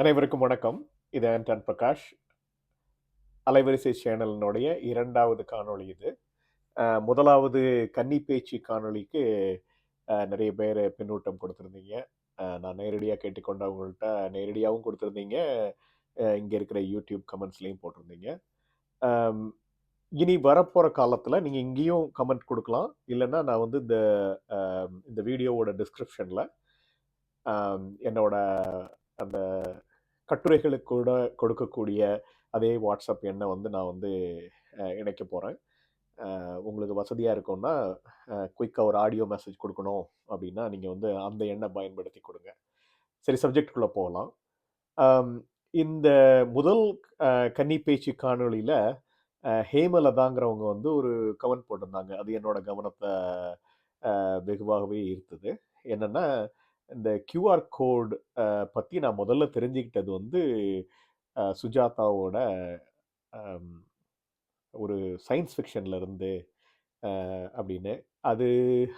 அனைவருக்கும் வணக்கம். இது ஆண்டன் பிரகாஷ். அலைவரிசை சேனலினுடைய இரண்டாவது காணொளி இது. முதலாவது கன்னி பேச்சு காணொளிக்கு நிறைய பேர் பின்னூட்டம் கொடுத்துருந்தீங்க. நான் நேரடியாக கேட்டுக்கொண்டவங்கள்ட்ட நேரடியாகவும் கொடுத்துருந்தீங்க. இங்கே இருக்கிற யூடியூப் கமெண்ட்ஸ்லேயும் போட்டிருந்தீங்க. இனி வரப்போகிற காலத்தில் நீங்கள் இங்கேயும் கமெண்ட் கொடுக்கலாம். இல்லைன்னா நான் வந்து இந்த இந்த வீடியோவோட டிஸ்கிரிப்ஷனில் என்னோட அந்த கட்டுரைகளுக்கு கூட கொடுக்கக்கூடிய அதே வாட்ஸ்அப் எண்ணை வந்து நான் வந்து இணைக்க போகிறேன் உங்களுக்கு வசதியாக இருக்கும்னா குயிக்காக ஒரு ஆடியோ மெசேஜ் கொடுக்கணும் அப்படின்னா நீங்கள் வந்து அந்த எண்ணை பயன்படுத்தி கொடுங்க. சரி சப்ஜெக்டுக்குள்ளே போகலாம். இந்த முதல் கன்னி பேச்சு காணொளியில் ஹேமலதாங்கிறவங்க வந்து ஒரு கமெண்ட் போட்டிருந்தாங்க. அது என்னோட கவனத்தை வெகுவாகவே ஈர்த்தது. என்னென்னா இந்த கியூஆர் கோட் பற்றி நான் முதல்ல தெரிஞ்சுக்கிட்டது வந்து சுஜாதாவோட ஒரு சயின்ஸ் ஃபிக்ஷன்ல இருந்து அப்படின்னு. அது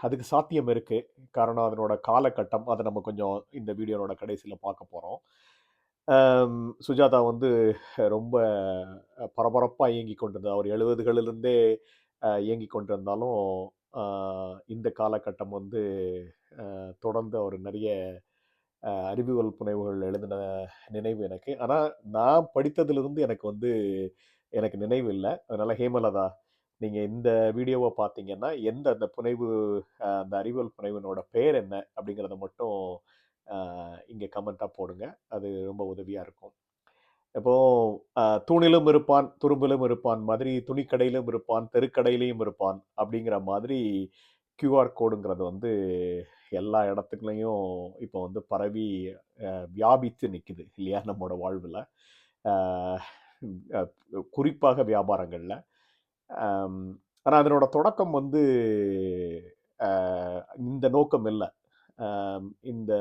அதுக்கு சாத்தியம் இருக்குது காரணம் அதனோட காலகட்டம். அதை நம்ம கொஞ்சம் இந்த வீடியோனோட கடைசியில் பார்க்க போகிறோம் சுஜாதா வந்து ரொம்ப பரபரப்பாக இயங்கி கொண்டிருந்தார் அவர் எழுபதுகளிலிருந்தே இயங்கி கொண்டிருந்தாலும் இந்த காலகட்டம் வந்து தொடர்ந்து அவர் நிறைய அறிவியல் புனைவுகள் எழுதின நினைவு எனக்கு. ஆனால் நான் படித்ததிலிருந்து எனக்கு வந்து எனக்கு நினைவு இல்லை. அதனால் ஹேமலதா நீங்கள் இந்த வீடியோவை பார்த்தீங்கன்னா எந்த அந்த புனைவு அந்த அறிவியல் புனைவினோட பேர் என்ன அப்படிங்கிறத மட்டும் இங்கே கமெண்ட்டாக போடுங்க. அது ரொம்ப உதவியாக இருக்கும். இப்போ தூணிலும் இருப்பான் துரும்பிலும் இருப்பான் மாதிரி துணிக்கடையிலும் இருப்பான் தெருக்கடையிலையும் இருப்பான் அப்படிங்கிற மாதிரி கியூஆர் கோடுங்கிறது வந்து எல்லா இடத்துக்குலையும் இப்போ வந்து பரவி வியாபித்து நிற்குது இல்லையா? நம்மளோட வாழ்வில். குறிப்பாக வியாபாரங்களில். ஆனால் அதனோட தொடக்கம் வந்து இந்த நோக்கம் இல்லை. இந்த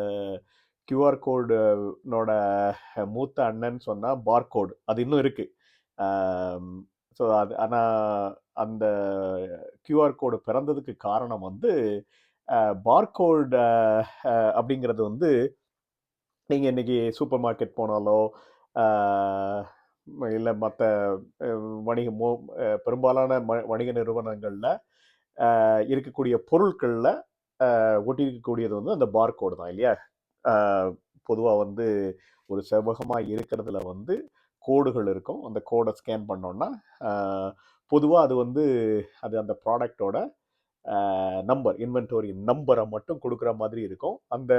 கியூஆர் கோடுனோட மூத்த அண்ணன் சொன்னால் பார்கோடு அது இன்னும் இருக்குது ஸோ அது ஆனால் அந்த கியூஆர் கோடு பிறந்ததுக்கு காரணம் வந்து பார்கோடு அப்படிங்கிறது வந்து நீங்கள் இன்றைக்கி சூப்பர் மார்க்கெட் போனாலோ இல்லை மற்ற வணிக மோ பெரும்பாலான ம வணிக நிறுவனங்களில் இருக்கக்கூடிய பொருட்களில் ஒட்டியிருக்கக்கூடியது வந்து அந்த பார்கோடு தான் இல்லையா? பொதுவாக வந்து ஒரு செவ்வகமாக இருக்கிறதுல வந்து கோடுகள் இருக்கும். அந்த கோடை ஸ்கேன் பண்ணோன்னா பொதுவாக அது வந்து அது அந்த ப்ராடக்டோட நம்பர் இன்வென்டோரி நம்பரை மட்டும் கொடுக்குற மாதிரி இருக்கும். அந்த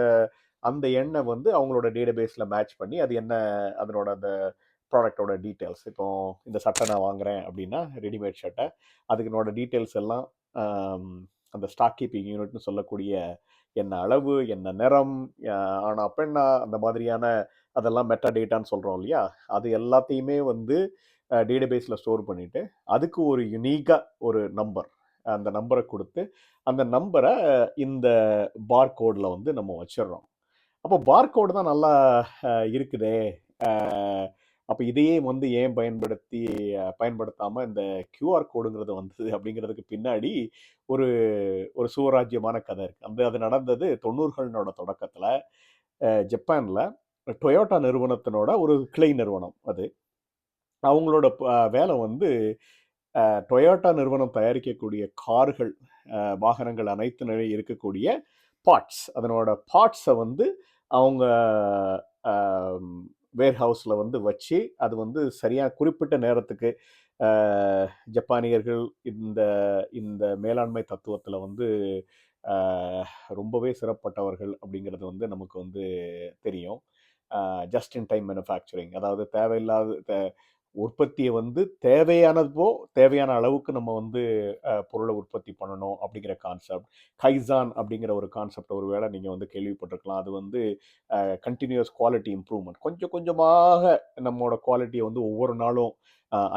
அந்த எண்ணை வந்து அவங்களோட டேட்டாபேஸில் மேட்ச் பண்ணி அது என்ன அதனோட அந்த ப்ராடக்டோட டீட்டெயில்ஸ் இப்போ இந்த சட்டை நான் வாங்குறேன் அப்படின்னா ரெடிமேட் ஷர்ட்டை அதுக்குனோட டீட்டெயில்ஸ் எல்லாம் அந்த ஸ்டாக் கீப்பிங் யூனிட்னு சொல்லக்கூடிய என்ன அளவு என்ன நிறம் ஆனால் பெண்ணா அந்த மாதிரியான அதெல்லாம் மெட்டா டேட்டான்னு சொல்கிறோம் இல்லையா? அது எல்லாத்தையுமே வந்து டேட்டாபேஸில் ஸ்டோர் பண்ணிவிட்டு அதுக்கு ஒரு யுனீக்காக ஒரு நம்பர் அந்த நம்பரை கொடுத்து அந்த நம்பரை இந்த பார் கோடில் வந்து நம்ம வச்சிடுறோம் அப்போ பார்கோடு தான் நல்லா இருக்குதே அப்போ இதையே வந்து ஏன் பயன்படுத்தி பயன்படுத்தாமல் இந்த கியூஆர் கோடுங்கிறது வந்தது அப்படிங்கிறதுக்கு பின்னாடி ஒரு ஒரு சுவராஜ்யமான கதை இருக்குது அந்த அது நடந்தது தொண்ணூறுகளோட தொடக்கத்தில். ஜப்பானில் டொயோட்டா நிறுவனத்தினோட ஒரு கிளை நிறுவனம் அது. அவங்களோட வேலை வந்து டொயோட்டா நிறுவனம் தயாரிக்கக்கூடிய கார்கள் வாகனங்கள் அனைத்து நிலை இருக்கக்கூடிய பார்ட்ஸ். அதனோட பார்ட்ஸை வந்து அவங்க வேர் ஹவுஸில் வந்து வச்சு அது வந்து சரியாக குறிப்பிட்ட நேரத்துக்கு ஜப்பானியர்கள் இந்த இந்த மேலாண்மை தத்துவத்தில் வந்து ரொம்பவே சிறப்பட்டவர்கள் அப்படிங்கிறது வந்து நமக்கு வந்து தெரியும். ஜஸ்ட் இன் டைம் மேனுஃபேக்சரிங் அதாவது தேவையில்லாத உற்பத்தியை வந்து தேவையானதோ தேவையான அளவுக்கு நம்ம வந்து பொருளை உற்பத்தி பண்ணணும் அப்படிங்கிற கான்செப்ட் கைசான் அப்படிங்கிற ஒரு கான்செப்ட் ஒரு வேளை நீங்கள் வந்து கேள்விப்பட்டிருக்கலாம். அது வந்து கண்டினியூஸ் குவாலிட்டி இம்ப்ரூவ்மெண்ட் கொஞ்சம் கொஞ்சமாக நம்மளோட குவாலிட்டியை வந்து ஒவ்வொரு நாளும்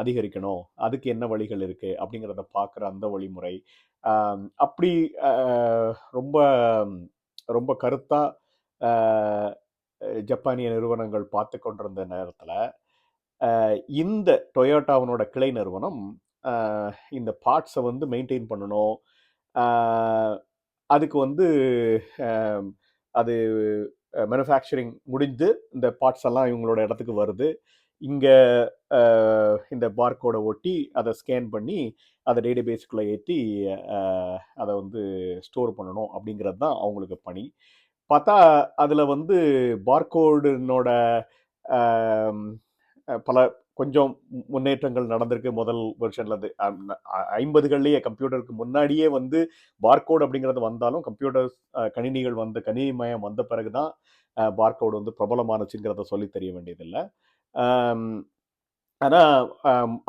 அதிகரிக்கணும். அதுக்கு என்ன வழிகள் இருக்குது அப்படிங்கிறத பார்க்குற அந்த வழிமுறை. அப்படி ரொம்ப ரொம்ப கருத்தாக ஜப்பானிய நிறுவனங்கள் பார்த்து கொண்டிருந்த நேரத்தில் இந்த டொயோட்டாவனோட கிளை நிறுவனம் இந்த பார்ட்ஸை வந்து மெயின்டைன் பண்ணணும். அதுக்கு வந்து அது மேனுஃபேக்சரிங் முடிந்து இந்த பார்ட்ஸ் எல்லாம் இவங்களோட இடத்துக்கு வருது. இங்கே இந்த பார்கோடை ஒட்டி அதை ஸ்கேன் பண்ணி அதை டேட்டாபேஸ்க்குள்ளே ஏற்றி அதை வந்து ஸ்டோர் பண்ணணும் அப்படிங்கிறது தான் அவங்களுக்கு பணி. பார்த்தா அதில் வந்து பார்கோடுனோட பல கொஞ்சம் முன்னேற்றங்கள் நடந்திருக்கு முதல் வெர்ஷன்லேருந்து ஐம்பதுகள்லேயே கம்ப்யூட்டருக்கு முன்னாடியே வந்து பார்கோடு அப்படிங்கிறது வந்தாலும் கம்ப்யூட்டர் கணினிகள் வந்து கணினிமயம் வந்த பிறகு தான் பார்கோடு வந்து பிரபலமானச்சுங்கிறத சொல்லி தெரிய வேண்டியதில்லை. ஆனால்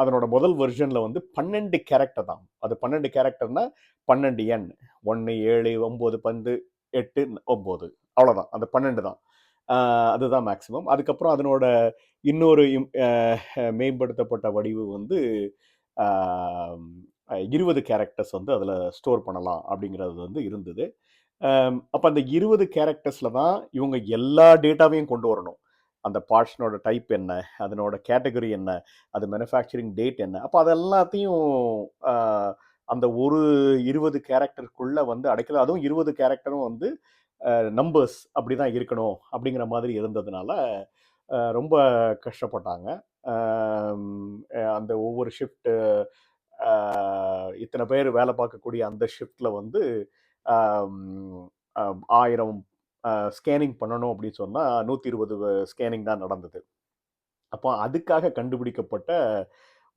அதனோட முதல் வெர்ஷனில் வந்து பன்னெண்டு கேரக்டர் தான். அது பன்னெண்டு கேரக்டர்னா பன்னெண்டு எண். ஒன்று ஏழு ஒம்பது பந்து எட்டு ஒம்பது. அவ்வளோதான் அந்த பன்னெண்டு தான். அதுதான் மேக்ஸிமம். அதுக்கப்புறம் அதனோட இன்னொரு மேம்படுத்தப்பட்ட வடிவு வந்து இருபது கேரக்டர்ஸ் வந்து அதில் ஸ்டோர் பண்ணலாம் அப்படிங்கிறது வந்து இருந்தது. அப்போ அந்த இருபது கேரக்டர்ஸில் தான் இவங்க எல்லா டேட்டாவையும் கொண்டு வரணும். அந்த பார்ட்ஸ்னோட டைப் என்ன அதனோட கேட்டகரி என்ன அது மேனுஃபேக்சரிங் டேட் என்ன. அப்போ அது எல்லாத்தையும் அந்த ஒரு இருபது கேரக்டருக்குள்ளே வந்து அடைக்கல. அதுவும் இருபது கேரக்டரும் வந்து நம்பர்ஸ் அப்படி தான் இருக்கணும் அப்படிங்கிற மாதிரி இருந்ததுனால ரொம்ப கஷ்டப்பட்டாங்க. அந்த ஒவ்வொரு ஷிஃப்ட்டு இத்தனை பேர் வேலை பார்க்கக்கூடிய அந்த ஷிஃப்டில் வந்து ஆயிரம் ஸ்கேனிங் பண்ணணும் அப்படின்னு சொன்னால் நூற்றி இருபது ஸ்கேனிங் தான் நடந்தது. அப்போ அதுக்காக கண்டுபிடிக்கப்பட்ட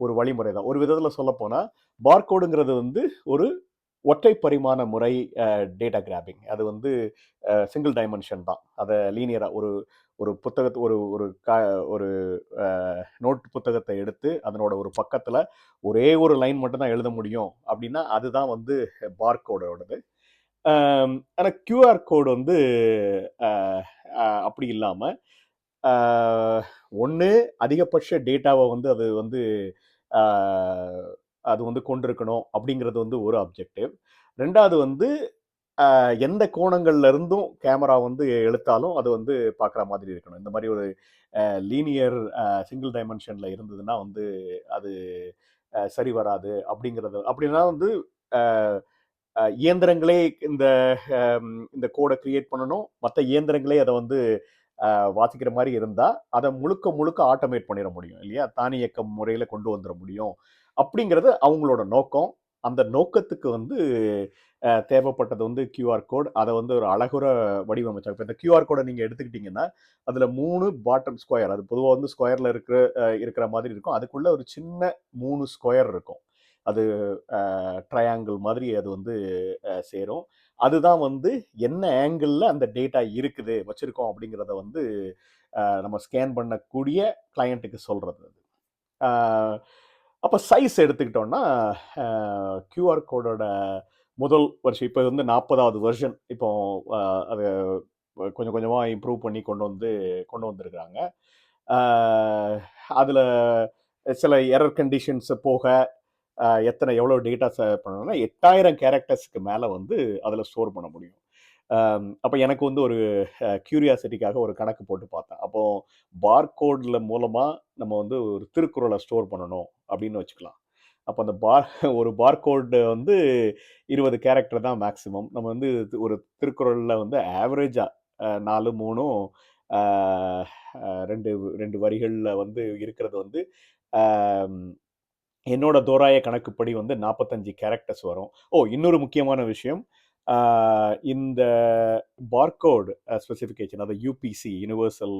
ஒரு வழிமுறை தான் ஒரு விதத்தில் சொல்லப்போனால் பார்கோடுங்கிறது வந்து ஒரு ஒற்றை பரிமாண முறை டேட்டா கிராபிங் அது வந்து சிங்கிள் டைமென்ஷன் தான். அதை லீனியராக ஒரு ஒரு புத்தகத்தை ஒரு ஒரு கா ஒரு நோட் புத்தகத்தை எடுத்து அதனோட ஒரு பக்கத்தில் ஒரே ஒரு லைன் மட்டும்தான் எழுத முடியும் அப்படின்னா அதுதான் வந்து பார் கோடோடது ஆனால் கியூஆர் கோடு வந்து அப்படி இல்லாமல் ஒன்று அதிகபட்ச டேட்டாவை வந்து அது வந்து அது வந்து கொண்டிருக்கணும் அப்படிங்கிறது வந்து ஒரு அப்ஜெக்டிவ் ரெண்டாவது வந்து எந்த கோணங்கள்ல இருந்தும் கேமரா வந்து எடுத்தாலும் அது வந்து பார்க்குற மாதிரி இருக்கணும். இந்த மாதிரி ஒரு லீனியர் சிங்கிள் டைமென்ஷனில் இருந்ததுன்னா வந்து அது சரி வராது அப்படிங்கிறது. அப்படின்னா வந்து இயந்திரங்களே இந்த இந்த கோடை கிரியேட் பண்ணணும். மற்ற இயந்திரங்களே அதை வந்து வாசிக்கிற மாதிரி இருந்தால் அதை முழுக்க முழுக்க ஆட்டோமேட் பண்ணிட முடியும் இல்லையா? தானியக்கம் முறையில் கொண்டு வந்துட முடியும். அப்படிங்கிறது அவங்களோட நோக்கம். அந்த நோக்கத்துக்கு வந்து தேவைப்பட்டது வந்து கியூஆர் கோட் அதை வந்து ஒரு அழகுற வடிவமைச்சாங்க. இப்போ இந்த கியூஆர் கோடை நீங்கள் எடுத்துக்கிட்டிங்கன்னா அதில் மூணு பாட்டம் ஸ்கொயர் அது பொதுவாக வந்து ஸ்கொயரில் இருக்கிற இருக்கிற மாதிரி இருக்கும். அதுக்குள்ளே ஒரு சின்ன மூணு ஸ்கொயர் இருக்கும். அது ட்ரையாங்கிள் மாதிரி அது வந்து சேரும். அதுதான் வந்து என்ன ஆங்கிளில் அந்த டேட்டா இருக்குது வச்சுருக்கோம் அப்படிங்கிறத வந்து நம்ம ஸ்கேன் பண்ணக்கூடிய கிளையண்ட்டுக்கு சொல்கிறது அது. அப்போ சைஸ் எடுத்துக்கிட்டோன்னா கியூஆர் கோடோட முதல் வருஷம் இப்போ வந்து நாற்பதாவது வருஷன் இப்போ அது கொஞ்சம் கொஞ்சமாக இம்ப்ரூவ் பண்ணி கொண்டு வந்து கொண்டு வந்திருக்கிறாங்க. அதில் சில எரர் கண்டிஷன்ஸ் போக எத்தனை எவ்வளோ டேட்டா பண்ணணும்னா எட்டாயிரம் கேரக்டர்ஸ்க்கு மேலே வந்து அதில் ஸ்டோர் பண்ண முடியும். அப்போ எனக்கு வந்து ஒரு க்யூரியாசிட்டிக்காக ஒரு கணக்கு போட்டு பார்த்தேன். அப்போது பார்கோடில் மூலமாக நம்ம வந்து ஒரு திருக்குறளை ஸ்டோர் பண்ணணும் அப்படின்னு வச்சுக்கலாம். அப்போ அந்த பார் ஒரு பார்கோடு வந்து இருபது கேரக்டர் தான் மேக்ஸிமம் நம்ம வந்து ஒரு திருக்குறளில் வந்து ஆவரேஜாக நாலு மூணும் ரெண்டு ரெண்டு வரிகளில் வந்து இருக்கிறது வந்து என்னோட தோராய கணக்குப்படி வந்து நாற்பத்தஞ்சு கேரக்டர்ஸ் வரும். ஓ இன்னொரு முக்கியமான விஷயம் இந்த பார்கோடு ஸ்பெசிஃபிகேஷன் அதாவது யூபிசி யூனிவர்சல்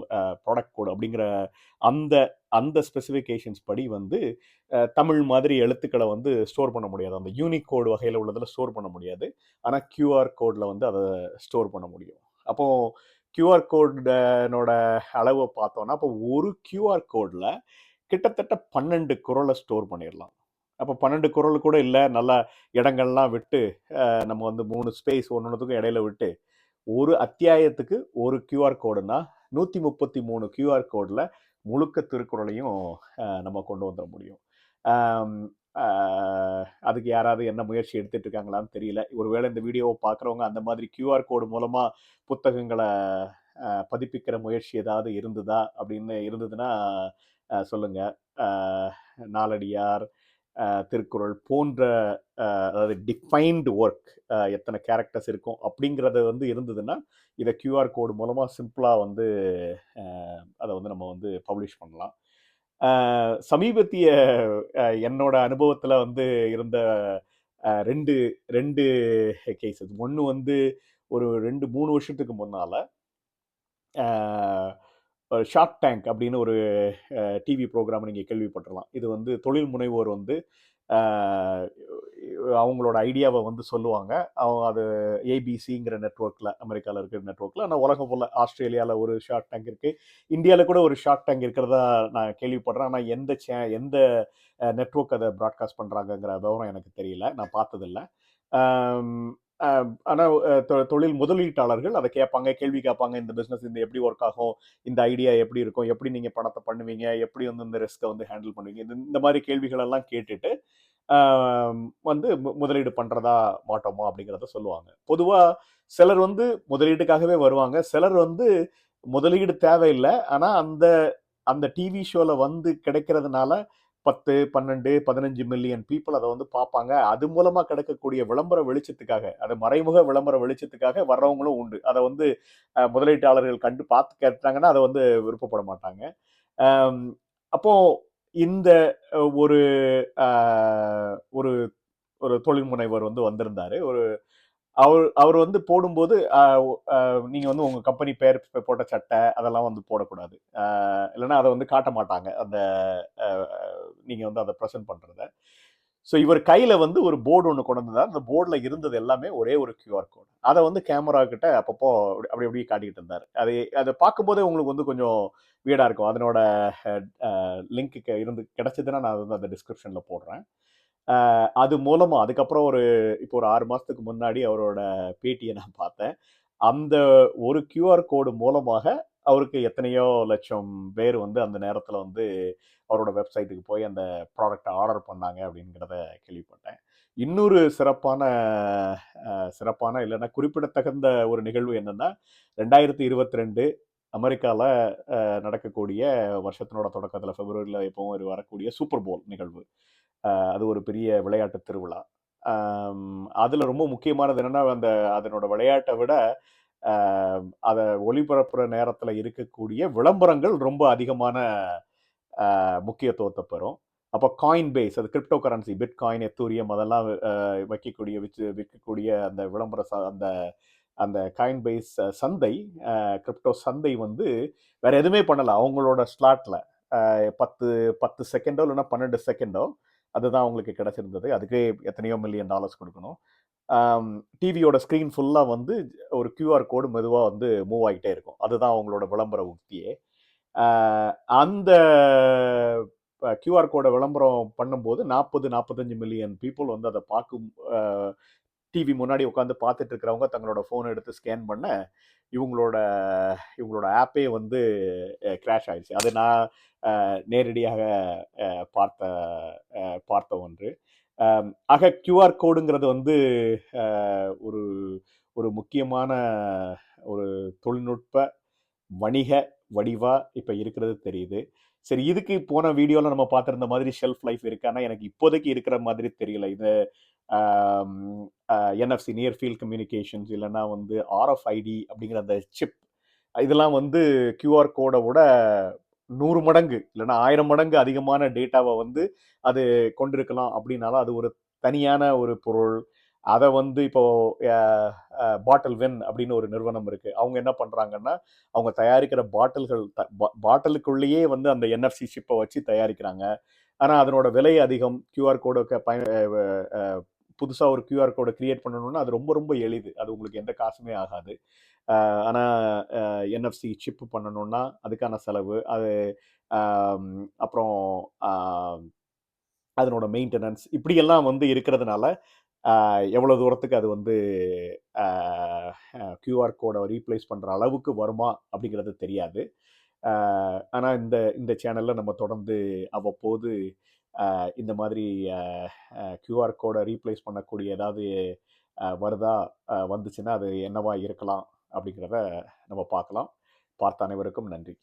ப்ராடக்ட் கோடு அப்படிங்கிற அந்த அந்த ஸ்பெசிஃபிகேஷன்ஸ் படி வந்து தமிழ் மாதிரி எழுத்துக்களை வந்து ஸ்டோர் பண்ண முடியாது. அந்த யூனிக் கோடு வகையில் உள்ளதில் ஸ்டோர் பண்ண முடியாது. ஆனால் கியூஆர் கோடில் வந்து அதை ஸ்டோர் பண்ண முடியும். அப்போது கியூஆர் கோடனோட அளவை பார்த்தோன்னா அப்போ ஒரு கியூஆர் கோடில் கிட்டத்தட்ட பன்னெண்டு குரலை ஸ்டோர் பண்ணிடலாம் அப்போ பன்னெண்டு குரல் கூட இல்லை. நல்ல இடங்கள்லாம் விட்டு நம்ம வந்து மூணு ஸ்பேஸ் ஒன்று ஒன்றுத்துக்கும் இடையில விட்டு ஒரு அத்தியாயத்துக்கு ஒரு கியூஆர் கோடுனா நூற்றி முப்பத்தி மூணு கியூஆர் கோடில் முழுக்க திருக்குறளையும் நம்ம கொண்டு வந்துட முடியும். அதுக்கு யாராவது என்ன முயற்சி எடுத்துட்டு இருக்காங்களான்னு தெரியல. ஒருவேளை இந்த வீடியோவை பார்க்குறவங்க அந்த மாதிரி கியூஆர் கோடு மூலமாக புத்தகங்களை பதிப்பிக்கிற முயற்சி ஏதாவது இருந்ததா? அப்படின்னு இருந்ததுன்னா சொல்லுங்கள் நாலடியார் திருக்குறள் போன்ற அதாவது டிஃபைன்டு ஒர்க் எத்தனை கேரக்டர்ஸ் இருக்கும் அப்படிங்கிறது வந்து இருந்ததுன்னா இதை கியூஆர் கோடு மூலமாக சிம்பிளாக வந்து அதை வந்து நம்ம வந்து பப்ளிஷ் பண்ணலாம். சமீபத்திய என்னோட அனுபவத்தில் வந்து இருந்த ரெண்டு ரெண்டு கேசஸ் ஒன்று வந்து ஒரு ரெண்டு மூணு வருஷத்துக்கு முன்னால் ஷார்க் டேங்க் அப்படின்னு ஒரு டிவி ப்ரோக்ராம் நீங்கள் கேள்விப்பட்டிருக்கலாம். இது வந்து தொழில் முனைவோர் வந்து அவங்களோட ஐடியாவை வந்து சொல்லுவாங்க. அவங்க அது ஏபிசிங்கிற நெட்ஒர்க்கில் அமெரிக்காவில் இருக்கிற நெட்ஒர்க்கில் ஆனால் உலகம் ஃபுல்லாக ஆஸ்திரேலியாவில் ஒரு ஷார்ட் டேங்க் இருக்குது இந்தியாவில் கூட ஒரு ஷார்க் டேங்க் இருக்கிறதா நான் கேள்விப்படுறேன். ஆனால் எந்த சே எந்த நெட்ஒர்க் அதை ப்ராட்காஸ்ட் பண்ணுறாங்கங்கிற விவரம் எனக்கு தெரியல. நான் பார்த்ததில்ல. ஆனால் தொழில் முதலீட்டாளர்கள் அதை கேட்பாங்க கேள்வி கேட்பாங்க இந்த பிஸ்னஸ் இந்த எப்படி ஒர்க் ஆகும் இந்த ஐடியா எப்படி இருக்கும் எப்படி நீங்கள் பணத்தை பண்ணுவீங்க எப்படி வந்து இந்த ரிஸ்க்கை வந்து ஹேண்டில் பண்ணுவீங்க இந்த இந்த மாதிரி கேள்விகளெல்லாம் கேட்டுட்டு வந்து மு- முதலீடு பண்ணுறதா மாட்டோமா அப்படிங்கிறத சொல்லுவாங்க. பொதுவாக சிலர் வந்து முதலீட்டுக்காகவே வருவாங்க சிலர் வந்து முதலீடு தேவையில்லை ஆனால் அந்த அந்த டிவி ஷோவில் வந்து கிடைக்கிறதுனால பத்து பன்னெண்டு பதினஞ்சு மில்லியன் பீப்புள் அதை வந்து பார்ப்பாங்க. அது மூலமாக கிடைக்கக்கூடிய விளம்பர வெளிச்சத்துக்காக அது மறைமுக விளம்பர வெளிச்சத்துக்காக வர்றவங்களும் உண்டு. அதை வந்து முதலீட்டாளர்கள் கண்டு பார்த்து கேட்டாங்கன்னா அதை வந்து விருப்பப்பட மாட்டாங்க. அப்போ இந்த ஒரு ஒரு ஒரு தொழில் முனைவர் வந்து வந்திருந்தாரு. ஒரு அவர் அவர் வந்து போடும்போது நீங்கள் நீங்க வந்து உங்க கம்பெனி பேர் போட்ட சட்டை அதெல்லாம் வந்து போடக்கூடாது. இல்லைன்னா அதை வந்து காட்ட மாட்டாங்க. அந்த நீங்கள் வந்து அதை ப்ரெசென்ட் பண்ணுறத ஸோ இவர் கையில் வந்து ஒரு போர்டு ஒன்று கொண்டு வந்தார் அந்த போர்டில் இருந்தது எல்லாமே ஒரே ஒரு கியூஆர் கோடு அதை வந்து கேமரா கிட்ட அப்பப்போ அப்படி அப்படி அப்படியே காட்டிக்கிட்டு இருந்தார். அதை அதை பார்க்கும்போதே உங்களுக்கு வந்து கொஞ்சம் வீடாக இருக்கும். அதனோட லிங்க் இருந்து கிடச்சதுன்னா நான் வந்து அந்த டிஸ்கிரிப்ஷனில் போடுறேன். அது மூலமாக அதுக்கப்புறம் ஒரு இப்போ ஒரு ஆறு மாதத்துக்கு முன்னாடி அவரோட பேட்டியை நான் பார்த்தேன். அந்த ஒரு கியூஆர் கோடு மூலமாக அவருக்கு எத்தனையோ லட்சம் பேர் வந்து அந்த நேரத்தில் வந்து அவரோட வெப்சைட்டுக்கு போய் அந்த ப்ராடக்டை ஆர்டர் பண்ணாங்க அப்படிங்கிறத கேள்விப்பட்டேன். இன்னொரு சிறப்பான சிறப்பான இல்லைன்னா குறிப்பிடத்தகுந்த ஒரு நிகழ்வு என்னன்னா ரெண்டாயிரத்தி இருபத்தி ரெண்டு அமெரிக்காவில் நடக்கக்கூடிய வருஷத்தினோட தொடக்கத்தில் பிப்ரவரியில் எப்பவும் ஒரு வரக்கூடிய சூப்பர் போல் நிகழ்வு. அது ஒரு பெரிய விளையாட்டு திருவிழா. அதில் ரொம்ப முக்கியமானது என்னென்னா அந்த அதனோட விளையாட்டை விட அதை ஒளிபரப்புற நேரத்தில் இருக்கக்கூடிய விளம்பரங்கள் ரொம்ப அதிகமான முக்கியத்துவத்தை பெறும். அப்போ காயின் பேஸ் அது cryptocurrency bitcoin Ethereum அதெல்லாம் வைக்கக்கூடிய விற்று விற்கக்கூடிய அந்த விளம்பர ச- அந்த அந்த காயின் பேஸ் சந்தை கிரிப்டோ சந்தை வந்து வேற எதுவுமே பண்ணலை. அவங்களோட ஸ்லாட்டில் பத்து பத்து செகண்டோ இல்லைன்னா பன்னெண்டு செகண்டோ அதுதான் அவங்களுக்கு கிடச்சிருந்தது. அதுக்கே எத்தனையோ மில்லியன் டாலர்ஸ் கொடுக்கணும். டிவியோட ஸ்க்ரீன் ஃபுல்லாக வந்து ஒரு கியூஆர் கோடு மெதுவாக வந்து மூவ் ஆகிட்டே இருக்கும். அதுதான் அவங்களோட விளம்பர உத்தியே. அந்த கியூஆர் கோடை விளம்பரம் பண்ணும்போது நாற்பது நாற்பத்தஞ்சு மில்லியன் பீப்புள் வந்து அதை பார்க்கும் டிவி முன்னாடி உட்காந்து பார்த்துட்டு இருக்கிறவங்க தங்களோட ஃபோன் எடுத்து ஸ்கேன் பண்ண இவங்களோட இவங்களோட ஆப்பே வந்து கிராஷ் ஆயிடுச்சு அது நான் நேரடியாக பார்த்த பார்த்த ஒன்று. ஆக கியூஆர் கோடுங்கிறது வந்து ஒரு ஒரு முக்கியமான ஒரு தொழில்நுட்ப வணிக வடிவா இப்போ இருக்கிறது தெரியுது. சரி இதுக்கு போன வீடியோவில் நம்ம பார்த்துருந்த மாதிரி ஷெல்ஃப் லைஃப் இருக்கு? ஆனால் எனக்கு இப்போதைக்கு இருக்கிற மாதிரி தெரியல. இது என்எஃப்சி நியர் ஃபீல்ட் கம்யூனிகேஷன்ஸ் இல்லைன்னா வந்து ஆர்எஃப்ஐடி அப்படிங்கிற அந்த சிப் இதெல்லாம் வந்து கியூஆர் கோடை விட நூறு மடங்கு இல்லைன்னா ஆயிரம் மடங்கு அதிகமான டேட்டாவை வந்து அது கொண்டிருக்கலாம் அப்படின்னாலும் அது ஒரு தனியான ஒரு பொருள். அதை வந்து இப்போ பாட்டில் வென் அப்படின்னு ஒரு நிறுவனம் இருக்கு. அவங்க என்ன பண்றாங்கன்னா அவங்க தயாரிக்கிற பாட்டில்கள் பாட்டிலுக்குள்ளேயே வந்து அந்த என்எஃப்சி சிப்பை வச்சு தயாரிக்கிறாங்க. ஆனால் அதனோட விலை அதிகம். கியூஆர் கோடு பயன் புதுசாக ஒரு கியூஆர் கோடை கிரியேட் பண்ணணும்னா அது ரொம்ப ரொம்ப எளிது. அது உங்களுக்கு எந்த காசுமே ஆகாது. ஆனால் என்எஃப்சி சிப் பண்ணணும்னா அதுக்கான செலவு அது அப்புறம் அதனோட மெயின்டெனன்ஸ் இப்படியெல்லாம் வந்து இருக்கிறதுனால எவ்வளோ தூரத்துக்கு அது வந்து கியூஆர் கோடை ரீப்ளேஸ் பண்ணுற அளவுக்கு வருமா அப்படிங்கிறது தெரியாது. ஆனால் இந்த இந்த சேனலில் நம்ம தொடர்ந்து அவ்வப்போது இந்த மாதிரி கியூஆர் கோடை ரீப்ளேஸ் பண்ணக்கூடிய ஏதாவது வருதா வந்துச்சுன்னா அது என்னவா இருக்கலாம் அப்படிங்கிறத நம்ம பார்க்கலாம். பார்த்த அனைவருக்கும் நன்றி.